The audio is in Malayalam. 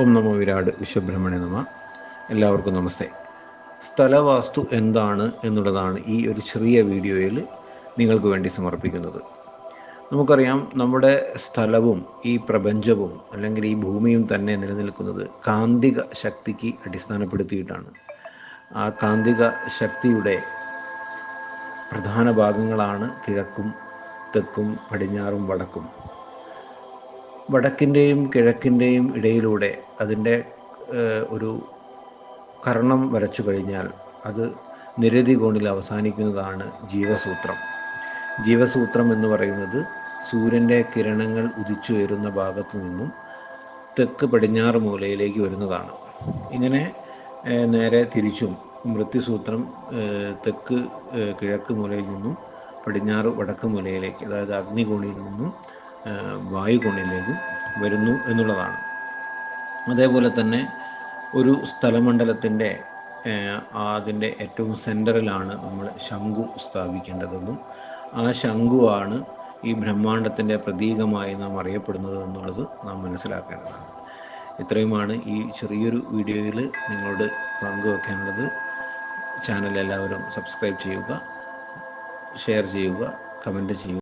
ഓം നമോ വിരാട് വിശ്വബ്രഹ്മണ്യ നമ. എല്ലാവർക്കും നമസ്തേ. സ്ഥലവാസ്തു എന്താണ് എന്നുള്ളതാണ് ഈ ഒരു ചെറിയ വീഡിയോയിൽ നിങ്ങൾക്ക് വേണ്ടി സമർപ്പിക്കുന്നത്. നമുക്കറിയാം നമ്മുടെ സ്ഥലവും ഈ പ്രപഞ്ചവും അല്ലെങ്കിൽ ഈ ഭൂമിയും തന്നെ നിലനിൽക്കുന്നത് കാന്തിക ശക്തിക്ക് അടിസ്ഥാനപ്പെടുത്തിയിട്ടാണ്. ആ കാന്തിക ശക്തിയുടെ പ്രധാന ഭാഗങ്ങളാണ് കിഴക്കും തെക്കും പടിഞ്ഞാറും വടക്കും. വടക്കിന്റെയും കിഴക്കിന്റെയും ഇടയിലൂടെ അതിന്റെ ഒരു കർണം വരച്ചു കഴിഞ്ഞാൽ അത് നിരതി കോണിൽ അവസാനിക്കുന്നതാണ് ജീവസൂത്രം. ജീവസൂത്രം എന്ന് പറയുന്നത് സൂര്യന്റെ കിരണങ്ങൾ ഉദിച്ചുയരുന്ന ഭാഗത്തു നിന്നും തെക്ക് പടിഞ്ഞാറ് മൂലയിലേക്ക് വരുന്നതാണ്. ഇങ്ങനെ നേരെ തിരിച്ചും മൃത്യുസൂത്രം തെക്ക് കിഴക്ക് മൂലയിൽ നിന്നും പടിഞ്ഞാറ് വടക്ക് മൂലയിലേക്ക് അതായത് അഗ്നികോണിയിൽ നിന്നും വായുകോണിലേക്കും വരുന്നു എന്നുള്ളതാണ്. അതേപോലെ തന്നെ ഒരു സ്ഥലമണ്ഡലത്തിന്റെ അതിന്റെ ഏറ്റവും സെന്ററിലാണ് നമ്മൾ ശംഖു സ്ഥാപിക്കേണ്ടതെന്നും ആ ശംഖുവാണ് ഈ ബ്രഹ്മാണ്ടത്തിന്റെ പ്രതീകമായി നാം അറിയപ്പെടുന്നത് എന്നുള്ളത് നാം മനസ്സിലാക്കേണ്ടതാണ്. ഇത്രയുമാണ് ഈ ചെറിയൊരു വീഡിയോയിൽ നിങ്ങളോട് പങ്കുവെക്കാനുള്ളത്. ചാനൽ എല്ലാവരും സബ്സ്ക്രൈബ് ചെയ്യുക ഷെയർ ചെയ്യുക കമന്റ് ചെയ്യുക.